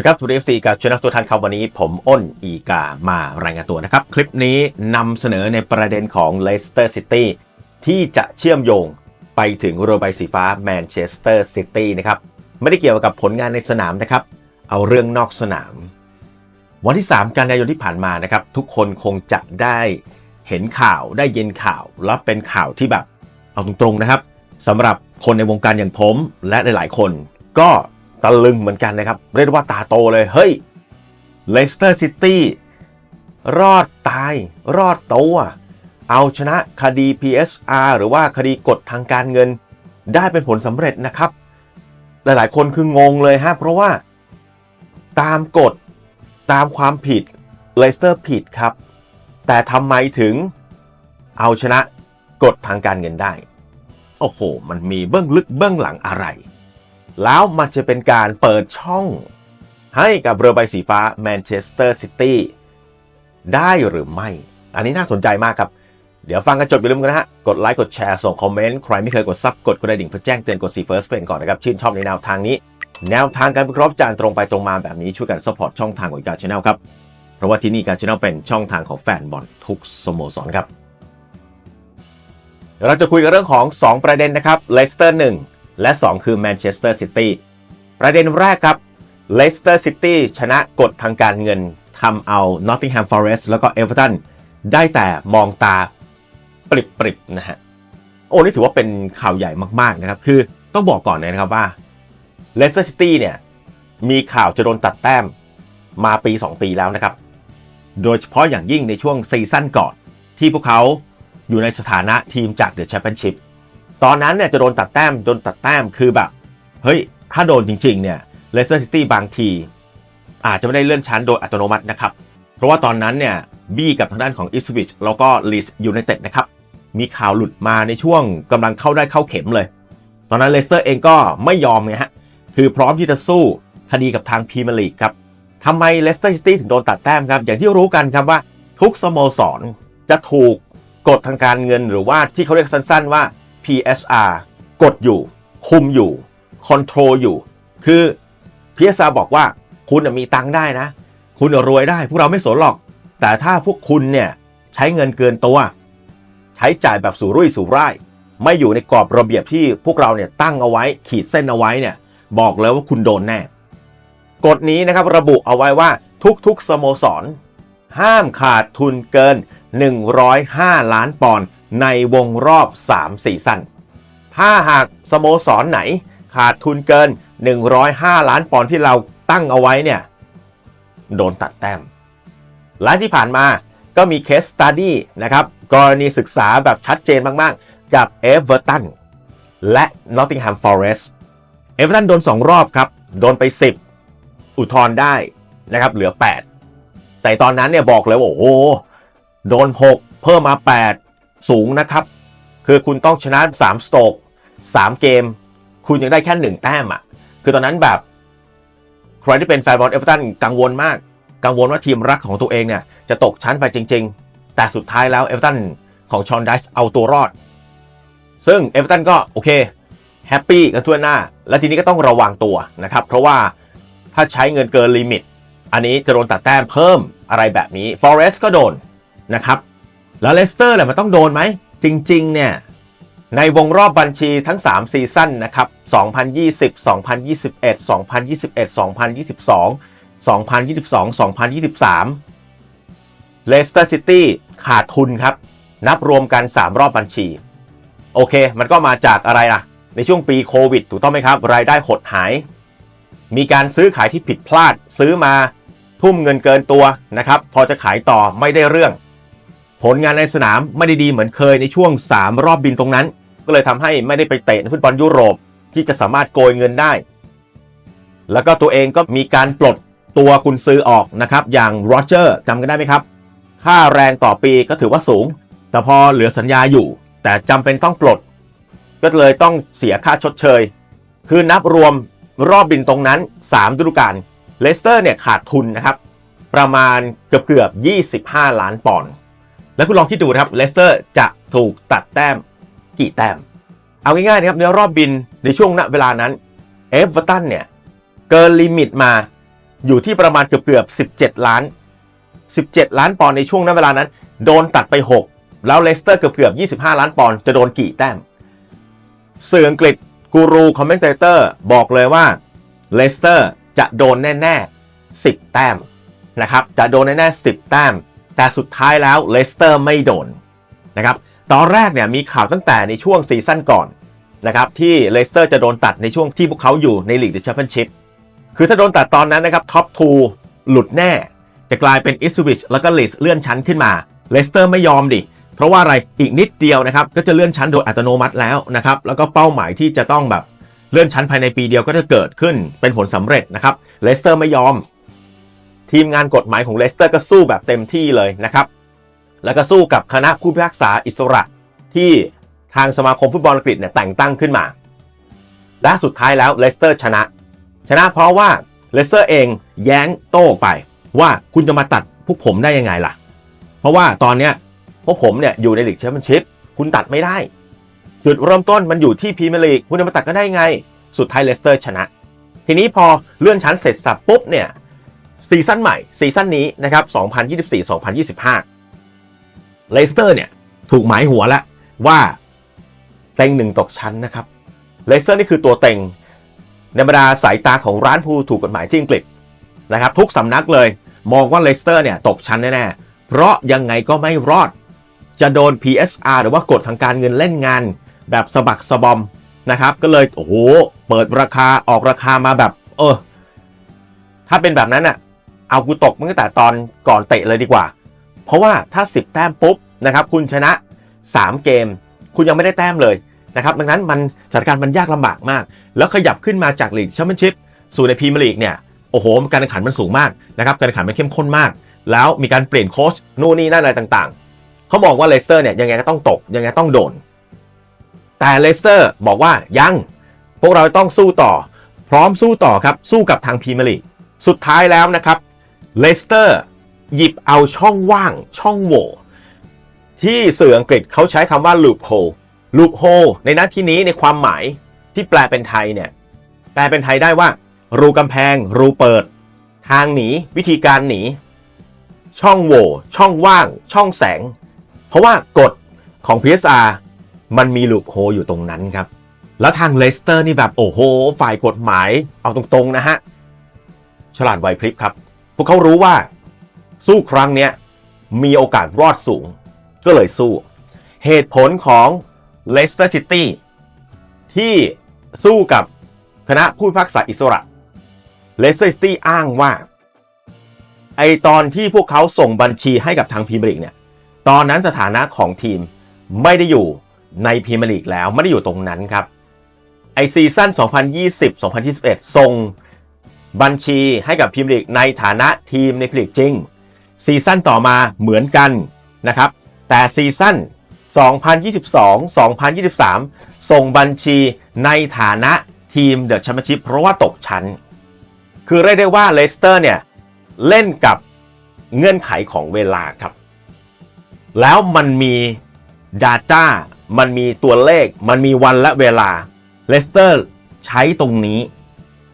สวัสดีครับทูดีเอฟซีกับชนักตัวทันครับวันนี้ผมอ้นอีกามารายงานตัวนะครับ คลิปนี้นำเสนอในประเด็นของเลสเตอร์ซิตี้ที่จะเชื่อมโยงไปถึงโรใบสีฟ้าแมนเชสเตอร์ซิตี้นะครับ ไม่ได้เกี่ยวกับผลงานในสนามนะครับ เอาเรื่องนอกสนาม วันที่ 3 กันยายนที่ผ่านมานะครับ ทุกคนคงจะได้เห็นข่าวได้ยินข่าวและเป็นข่าวที่แบบเอาตรงๆนะครับสำหรับคนในวงการอย่างผมและหลาย ๆ คน ก็ ตะลึงเหมือนกันนะครับ เรียกว่าตาโตเลย เฮ้ยเลสเตอร์ซิตี้รอดตาย รอดตัวเอาชนะคดี PSR หรือว่าคดีกฎทางการเงิน ได้เป็นผลสำเร็จนะครับ หลายๆ คนคืองงเลยฮะ เพราะว่าตามกฎตามความผิดเลสเตอร์ผิดครับ แต่ทำไมถึงเอาชนะกฎทางการเงินได้ โอ้โห มันมีเบื้องลึกเบื้องหลังอะไร แล้วมันจะเป็นการเปิดช่อง ให้กับเรือใบสีฟ้าแมนเชสเตอร์ซิตี้ได้หรือไม่ อันนี้น่าสนใจมากครับ เดี๋ยวฟังกันจบอย่าลืมกันนะฮะ กดไลค์ กดแชร์ ส่งคอมเมนต์ ใครไม่เคยกดซับกดกระดิ่งเพื่อแจ้งเตือนกดซีเฟิร์สเป็นก่อนนะครับ ชื่นชอบในแนวทางนี้ แนวทางการวิเคราะห์จานตรงไปตรงมาแบบนี้ช่วยกันสปอร์ตช่องทางของการชาแนลครับ เพราะว่าที่นี่การชาแนลเป็นช่องทางของแฟนบอลทุกสโมสรครับเดี๋ยวเราจะคุยกันเรื่องของ 2 ประเด็นนะครับเลสเตอร์1 และ 2 คือแมนเชสเตอร์ซิตี้ประเด็นแรกครับเลสเตอร์ซิตี้ชนะกฎทางการเงินทำเอา Nottingham Forest แล้วก็เอเวอร์ตันได้แต่มองตาปริบๆนะฮะโอ้นี่ถือว่าเป็นข่าวใหญ่มากๆนะครับ คือต้องบอกก่อนเลยนะครับว่าเลสเตอร์ซิตี้เนี่ย มีข่าวจะโดนตัดแต้มมาปี 2 ปีแล้วนะครับ โดยเฉพาะอย่างยิ่งในช่วงซีซั่นก่อน ที่พวกเขาอยู่ในสถานะทีมจากเดอะแชมเปี้ยนชิพ ตอนนั้นเนี่ยจะโดนตัดแต้มโดนตัดแต้มคือแบบ เฮ้ย ถ้าโดนจริงๆเนี่ยเลสเตอร์ซิตี้บางที อาจจะไม่ได้เลื่อนชั้นโดยอัตโนมัตินะครับ เพราะว่าตอนนั้นเนี่ยบี้กับทางด้านของอิสวิชแล้วก็ลีสยูไนเต็ดนะครับ มีข่าวหลุดมาในช่วงกำลังเข้าได้เข้าเข็มเลย ตอนนั้นเลสเตอร์เองก็ไม่ยอมไงฮะคือพร้อมที่จะสู้คดีกับทางพรีเมียร์ลีกครับทำไมเลสเตอร์ซิตี้ถึงโดนตัดแต้มครับ อย่างที่รู้กันครับว่าทุกสโมสรจะถูกกฎทางการเงินหรือว่าที่เขาเรียกสั้น ๆ ว่า PSR กดอยู่ คุมอยู่คอนโทรลอยู่ คือ PSR บอกว่าคุณมีตังได้นะ คุณรวยได้ พวกเราไม่สนหรอก แต่ถ้าพวกคุณเนี่ยใช้เงินเกินตัว ใช้จ่ายแบบสุรุ่ยสุร่าย ไม่อยู่ในกรอบระเบียบที่พวกเราเนี่ยตั้งเอาไว้ขีดเส้นเอาไว้เนี่ยบอกเลยว่าคุณโดนแน่ กฎนี้นะครับระบุเอาไว้ว่าทุกๆสโมสร ห้ามขาดทุนเกิน 105 ล้านปอนด์ ในวงรอบ 3 ซีซั่น ถ้าหากสโมสรไหนขาดทุนเกิน 105 ล้านปอนด์ที่เราตั้งเอาไว้เนี่ย โดนตัดแต้ม และที่ผ่านมาก็มีเคสสตัดดี้นะครับ กรณีศึกษาแบบชัดเจนมาก ๆ กับเอเวอร์ตันและ Nottingham Forest เอเวอร์ตันโดน 2 รอบครับ โดนไป 10 อุทธรณ์ได้นะครับเหลือ 8 แต่ตอนนั้นเนี่ยบอกเลยว่าโอ้โห โดน 6 เพิ่มมา 8 สูงนะครับ คือคุณต้องชนะ3สโตก3 เกม คุณยังได้แค่ 1 แต้มอะ คือตอนนั้นแบบ ใครที่เป็นแฟนบอลเอเวอร์ตันกังวลมาก กังวลว่าทีมรักของตัวเองเนี่ย จะตกชั้นไปจริง ๆ แต่สุดท้ายแล้วเอเวอร์ตันของชอนไดส์เอาตัวรอด ซึ่งเอเวอร์ตันก็โอเคแฮปปี้กันทั่วหน้า และทีนี้ก็ต้องระวังตัวนะครับ เพราะว่าถ้าใช้เงินเกินลิมิต อันนี้จะโดนตัดแต้มเพิ่มอะไรแบบนี้ Forest ก็โดนนะครับ แล้วเลสเตอร์แหละมันต้องโดนไหม จริง ๆ เนี่ย ในวงรอบบัญชีทั้ง 3 ซีซั่นนะครับ 2020 2021 2021 2022 2022 2023เลสเตอร์ซิตี้ขาดทุนครับ นับรวมกัน 3 รอบบัญชี โอเค มันก็มาจากอะไรล่ะ ในช่วงปีโควิด ถูกต้องไหมครับ รายได้หดหาย มีการซื้อขายที่ผิดพลาดซื้อมาทุ่มเงินเกินตัวนะครับ พอจะขายต่อไม่ได้เรื่อง ผลงานในสนามไม่ได้ดีเหมือนเคยในช่วง 3 รอบบินตรงนั้น ก็เลยทำให้ไม่ได้ไปเตะฟุตบอลยุโรปที่จะสามารถโกยเงินได้ แล้วก็ตัวเองก็มีการปลดตัวกุนซื้อออกนะครับ อย่างโรเจอร์จำกันได้ไหมครับ ค่าแรงต่อปีก็ถือว่าสูง แต่พอเหลือสัญญาอยู่ แต่จำเป็นต้องปลด ก็เลยต้องเสียค่าชดเชย คือนับรวมรอบบินตรงนั้น 3 ฤดูกาลเลสเตอร์เนี่ยขาดทุนนะครับ ประมาณเกือบเกือบ 25 ล้านปอนด์ แล้วคุณลองคิดดูครับเลสเตอร์จะถูกตัดแต้มกี่แต้ม เอาง่ายๆนะครับในรอบบินในช่วงณเวลานั้นเอฟเวอร์ตันเนี่ย เกินลิมิตมาอยู่ที่ประมาณเกือบเกือบๆ17 ล้าน 17 ล้านปอนด์ในช่วงนั้นเวลานั้น โดนตัดไป 6 แล้วเลสเตอร์เกือบเกือบ 25 ล้านปอนด์จะโดนกี่แต้มสื่ออังกฤษกูรูคอมเมนเตอร์บอกเลยว่าเลสเตอร์จะโดนแน่ๆ 10 แต้มนะครับจะโดนแน่ๆ 10 แต้ม แต่สุดท้ายแล้วเลสเตอร์ไม่โดนนะครับตอนแรกเนี่ยมีข่าวตั้งแต่ในช่วงซีซั่นก่อนนะครับที่เลสเตอร์จะโดนตัดในช่วงที่พวกเขาอยู่ในลีกเดอะแชมเปี้ยนชิพคือถ้าโดนตัดตอนนั้นนะครับท็อป2หลุดแน่ จะกลายเป็นอิสวิชแล้วก็ลิสเลื่อนชั้นขึ้นมาเลสเตอร์ไม่ยอมดิ เพราะว่าอะไรอีกนิดเดียวนะครับก็จะเลื่อนชั้นโดยอัตโนมัติแล้วนะครับแล้วก็เป้าหมายที่จะต้องแบบเลื่อนชั้นภายในปีเดียวก็จะเกิดขึ้นเป็นผลสำเร็จนะครับเลสเตอร์ไม่ยอม ทีมงานกฎหมายของเลสเตอร์ก็สู้แบบเต็มที่เลยนะครับ แล้วก็สู้กับคณะผู้พิพากษาอิสระที่ทางสมาคมฟุตบอลอังกฤษเนี่ยแต่งตั้งขึ้นมา และสุดท้ายแล้วเลสเตอร์ชนะ ชนะเพราะว่าเลสเตอร์เองแย้งโต้ไป ว่าคุณจะมาตัดพวกผมได้ยังไงล่ะ เพราะว่าตอนเนี้ยพวกผมเนี่ยอยู่ในลีกแชมเปี้ยนชิพคุณตัดไม่ได้ จุดเริ่มต้นมันอยู่ที่พรีเมียร์ลีกคุณจะมาตัดก็ได้ไง สุดท้ายเลสเตอร์ชนะ ทีนี้พอเลื่อนชั้นเสร็จสับปุ๊บเนี่ย ซีซั่นใหม่ซีซั่นนี้นะครับ 2024-2025 เลสเตอร์เนี่ยถูกหมายหัวแล้วว่าเต็งหนึ่งตกชั้นนะครับ เลสเตอร์นี่คือตัวเต็งในบรรดาสายตาของร้านผู้ถูกกฎหมายที่อังกฤษนะครับทุกสำนักเลยมองว่าเลสเตอร์เนี่ยตกชั้นแน่ๆ เพราะยังไงก็ไม่รอด จะโดน PSR หรือว่ากฎทางการเงินเล่นงาน แบบสะบักสะบอมนะครับ ก็เลยโอ้โห เปิดราคาออกราคามาแบบ เออ ถ้าเป็นแบบนั้นอะ เอากูตกตั้งแต่ตอนก่อนเตะเลยดีกว่า เพราะว่าถ้า 10 แต้มปุ๊บนะครับคุณชนะ 3 เกม คุณยังไม่ได้แต้มเลยนะครับดังนั้นมันสถานการณ์มันยากลำบากมาก แล้วขยับขึ้นมาจากลีกแชมเปี้ยนชิพสู่ในพรีเมียร์ลีกเนี่ยโอ้โหการแข่งขันมันสูงมากนะครับการแข่งขันมันเข้มข้นมาก แล้วมีการเปลี่ยนโค้ชนู่นนี่นั่นอะไรต่างๆ เขาบอกว่าเลสเตอร์เนี่ยยังไงก็ต้องตกยังไงต้องโดน แต่เลสเตอร์บอกว่ายังพวกเราต้องสู้ต่อ พร้อมสู้ต่อครับสู้กับทางพรีเมียร์ลีกสุดท้ายแล้วนะครับ เลสเตอร์หยิบเอาช่องว่างช่องโหว่ที่สื่ออังกฤษเขาใช้คำว่า loophole loophole ในน้าที่นี้ในความหมายที่แปลเป็นไทยเนี่ยแปลเป็นไทยได้ว่า รูกำแพง รูเปิด ทางหนี วิธีการหนี ช่องโหว่ช่องว่าง ช่องแสง เพราะว่ากฎของ PSR มันมีลูปโฮอยู่ตรงนั้นครับ แล้วทางเลสเตอร์นี่แบบโอ้โห ฝ่ายกฎหมายเอาตรงๆนะฮะ ฉลาดไวพริบครับ วกเขารู้ว่า สู้ครั้งเนี้ยมีโอกาสรอดสูง ก็เลยสู้ เหตุผลของเลสเตอร์ซิตี้ที่สู้กับคณะผู้พิพากษาอิสระเลสเตอร์ซิตี้อ้างว่าไอตอนที่พวกเขาส่งบัญชีให้กับทางพรีเมียร์ลีกเนี่ย ตอนนั้นสถานะของทีมไม่ได้อยู่ในพรีเมียร์ลีกแล้วไม่ได้อยู่ตรงนั้นครับ ไอซีซั่น2020-2021 ส่ง บัญชีให้กับพรีเมียร์ลีกในฐานะทีมในพรีเมียร์ลีกจริง ซีซั่นต่อมาเหมือนกันนะครับ แต่ซีซั่น 2022-2023 ส่งบัญชีในฐานะทีมเดอะแชมเปี้ยนชิพเพราะว่าตกชั้น คือเรียกได้ว่าเลสเตอร์เนี่ย เล่นกับเงื่อนไขของเวลาครับ แล้วมันมี Data มันมีตัวเลข มันมีวันและเวลาเลสเตอร์ใช้ตรงนี้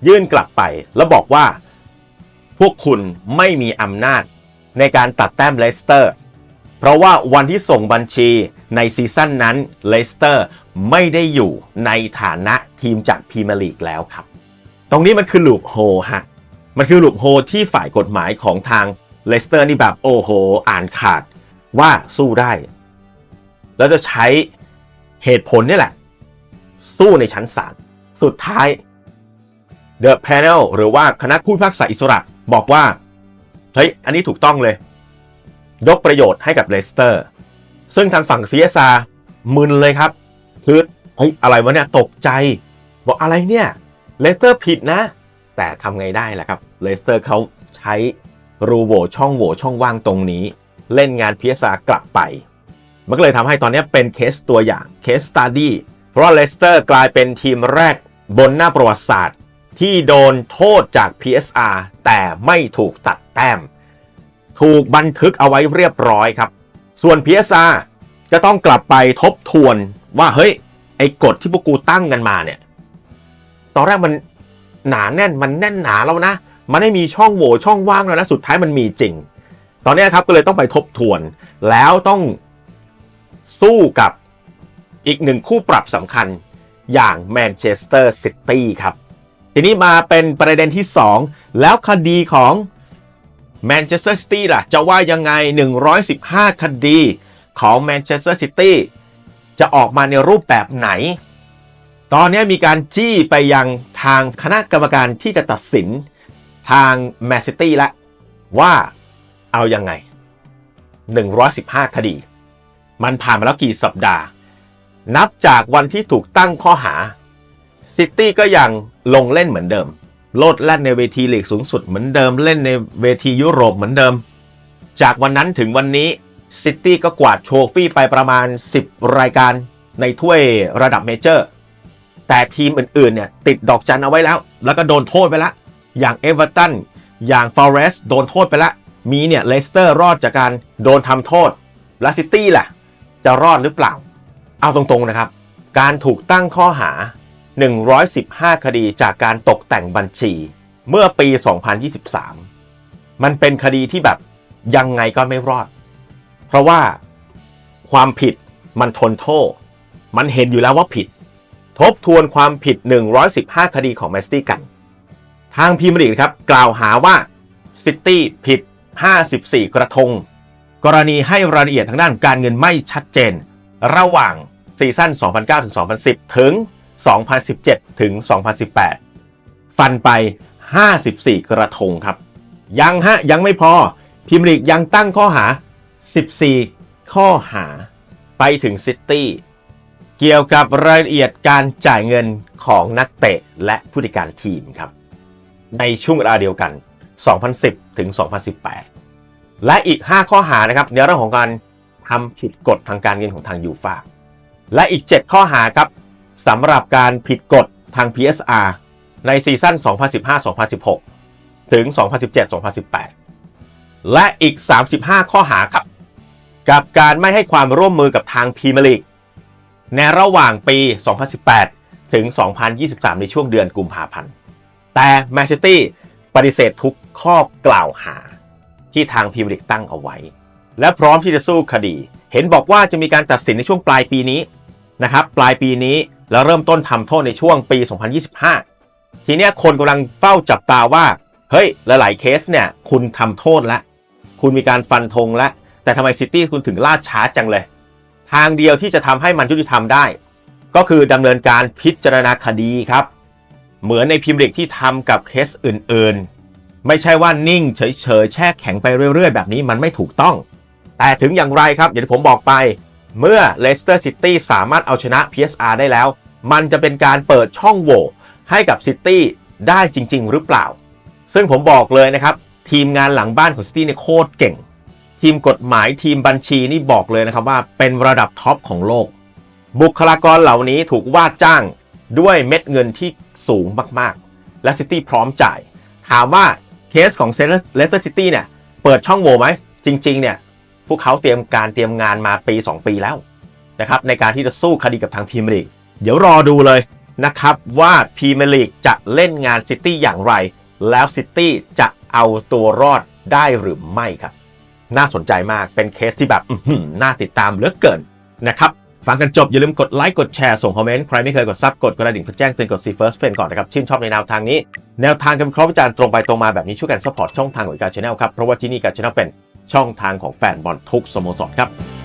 ยื่นกลับไป แล้วบอกว่า พวกคุณไม่มีอำนาจในการตัดแต้มเลสเตอร์ เพราะว่าวันที่ส่งบัญชีในซีซั่นนั้นเลสเตอร์ไม่ได้อยู่ในฐานะทีมจากพรีเมียร์ลีกแล้วครับ ตรงนี้มันคือลูปโฮฮะ มันคือลูปโฮที่ฝ่ายกฎหมายของทางเลสเตอร์นี่แบบโอ้โห อ่านขาดว่าสู้ได้ แล้วจะใช้เหตุผลนี่แหละ สู้ในชั้นศาลสุดท้าย The Panel หรือว่าคณะผู้พิพากษาอิสระบอกว่า เฮ้ย อันนี้ถูกต้องเลย ยกประโยชน์ให้กับเลสเตอร์ ซึ่งทางฝั่งฟิเอซามึนเลยครับ คือเฮ้ยอะไรวะเนี่ยตกใจ บอกอะไรเนี่ยเลสเตอร์ผิดนะ แต่ทำไงได้ล่ะครับเลสเตอร์เขาใช้รูโหวช่องโหว่ช่องว่างตรงนี้ เล่นงานพีเอสากลับไป มันก็เลยทำให้ตอนนี้เป็นเคสตัวอย่างเคสสตัดดี้เพราะว่าเลสเตอร์กลายเป็นทีมแรกบนหน้าประวัติศาสตร์ ที่โดนโทษจาก PSR แต่ไม่ถูกตัดแต้ม ถูกบันทึกเอาไว้เรียบร้อยครับ ส่วน PSR ก็ต้องกลับไปทบทวนว่าเฮ้ย ไอ้กฎที่พวกกูตั้งกันมาเนี่ย ตอนแรกมันหนาแน่นมันแน่นหนาแล้วนะ มันไม่มีช่องโหว่ช่องว่างแล้วนะสุดท้ายมันมีจริง ตอนนี้ครับก็เลยต้องไปทบทวน แล้วต้องสู้กับอีกหนึ่งคู่ปรับสำคัญอย่างแมนเชสเตอร์ซิตี้ครับ ทีนี้มาเป็นประเด็นที่ 2 แล้วคดีของแมนเชสเตอร์ซิตี้ล่ะ จะว่ายังไง 115 คดีของแมนเชสเตอร์ซิตี้จะออกมาในรูปแบบไหน ตอนนี้มีการจี้ไปยังทางคณะกรรมการที่จะตัดสินทางแมนซิตี้แล้วว่าเอายังไง 115 คดี มันผ่านมาแล้วกี่สัปดาห์ นับจากวันที่ถูกตั้งข้อหาซิตี้ก็ยัง ลงเล่นเหมือนเดิม โลดแล่นในเวทีลีกสูงสุดเหมือนเดิม เล่นในเวทียุโรปเหมือนเดิม จากวันนั้นถึงวันนี้ซิตี้ก็กวาดโชฟี่ไปประมาณ 10 รายการในถ้วยระดับเมเจอร์ แต่ทีมอื่นๆเนี่ยติดดอกจันเอาไว้แล้ว แล้วก็โดนโทษไปแล้วอย่างเอเวอร์ตัน อย่างฟอเรสโดนโทษไปแล้วมีเนี่ยเลสเตอร์รอดจากการโดนทำโทษ และซิตี้ล่ะ จะรอดหรือเปล่า เอาตรงๆนะครับ การถูกตั้งข้อหา 115 คดีจากการตกแต่งบัญชี เมื่อปี 2023 มันเป็นคดีที่แบบยังไงก็ไม่รอด เพราะว่าความผิดมันทนโทษ มันเห็นอยู่แล้วว่าผิด ทบทวนความผิด 115 คดีของแมนซิตี้กัน ทางพรีมร์ลีครับ กล่าวหาว่าซิตี้ผิด 54 กระทง กรณีให้รายละเอียดทางด้านการเงินไม่ชัดเจน ระหว่างซีซั่น 2009ถึง2010 ถึง 2017 ถึง 2018 ฟันไป 54 กระทงครับ ยังฮะ ยังไม่พอพรีเมียร์ลีกยังตั้งข้อหา 14 ข้อหา ไปถึงซิตี้เกี่ยวกับรายละเอียดการจ่ายเงินของนักเตะและผู้จัดการทีมครับ ในช่วงเวลาเดียวกัน 2010 ถึง 2018 และอีก 5 ข้อหานะครับในเรื่องของการทำผิดกฎทางการเงินของทางยูฟาและอีก 7 ข้อหาครับ สำหรับการผิดกฎทาง PSR ในซีซั่น 2015-2016 ถึง 2017-2018 และอีก 35 ข้อหาครับ กับการไม่ให้ความร่วมมือกับทางพรีเมียร์ลีกในระหว่างปี 2018 ถึง 2023 ในช่วงเดือนกุมภาพันธ์ แต่แมนซิตี้ปฏิเสธทุกข้อกล่าวหาที่ทางพรีเมียร์ลีกตั้งเอาไว้ และพร้อมที่จะสู้คดี เห็นบอกว่าจะมีการตัดสินในช่วงปลายปีนี้นะครับ ปลายปีนี้ แล้วเริ่มต้นทำโทษในช่วงปี 2025 ทีเนี้ยคนกำลังเฝ้าจับตาว่า เฮ้ยหลายๆเคสเนี่ยคุณทำโทษแล้วคุณมีการฟันธงแล้วแต่ทำไมซิตี้คุณถึงล่าช้าจังเลย ทางเดียวที่จะทำให้มันยุติธรรมได้ ก็คือดำเนินการพิจารณาคดีครับ เหมือนในพิมพ์เด็กที่ทำกับเคสอื่นๆ ไม่ใช่ว่านิ่งเฉยๆ แช่แข็งไปเรื่อยๆ แบบนี้มันไม่ถูกต้อง แต่ถึงอย่างไรครับอย่างที่ผมบอกไป เมื่อเลสเตอร์ซิตี้สามารถเอาชนะ PSR ได้แล้ว มันจะเป็นการเปิดช่องโหว่ให้กับซิตี้ได้จริง ๆ หรือเปล่า ซึ่งผมบอกเลยนะครับ ทีมงานหลังบ้านของซิตี้เนี่ยโคตรเก่ง ทีมกฎหมายทีมบัญชีนี่บอกเลยนะครับว่าเป็นระดับท็อปของโลก บุคลากรเหล่านี้ถูกว่าจ้างด้วยเม็ดเงินที่สูงมากๆ และซิตี้พร้อมจ่าย ถามว่าเคสของเลสเตอร์ซิตี้เนี่ยเปิดช่องโหว่ไหมจริง ๆ เนี่ย พวกเขาเตรียมการเตรียมงานมาปี 2 ปีแล้วนะครับในการที่จะสู้คดีกับทางพรีเมียร์ลีกเดี๋ยวรอดูเลยนะครับว่าพรีเมียร์ลีกจะเล่นงานซิตี้อย่างไร แล้วซิตี้จะเอาตัวรอดได้หรือไม่ครับ น่าสนใจมากเป็นเคสที่แบบน่าติดตามเหลือเกินนะครับฟังกันจบ อย่าลืมกดไลค์กดแชร์ส่งคอมเมนต์ ใครไม่เคยกดซับกดกระดิ่งเพื่อแจ้งเตือนกดซีเฟิร์สเพนก่อนนะครับ ชื่นชอบในแนวทางนี้ แนวทางการวิเคราะห์วิจารณ์ตรงไปตรงมาแบบนี้ช่วยกันสปอร์ตช่องทางของการชาแนลครับ เพราะว่าที่นี่การชาแนลเป็น ช่องทางของแฟนบอลทุกสโมสรครับ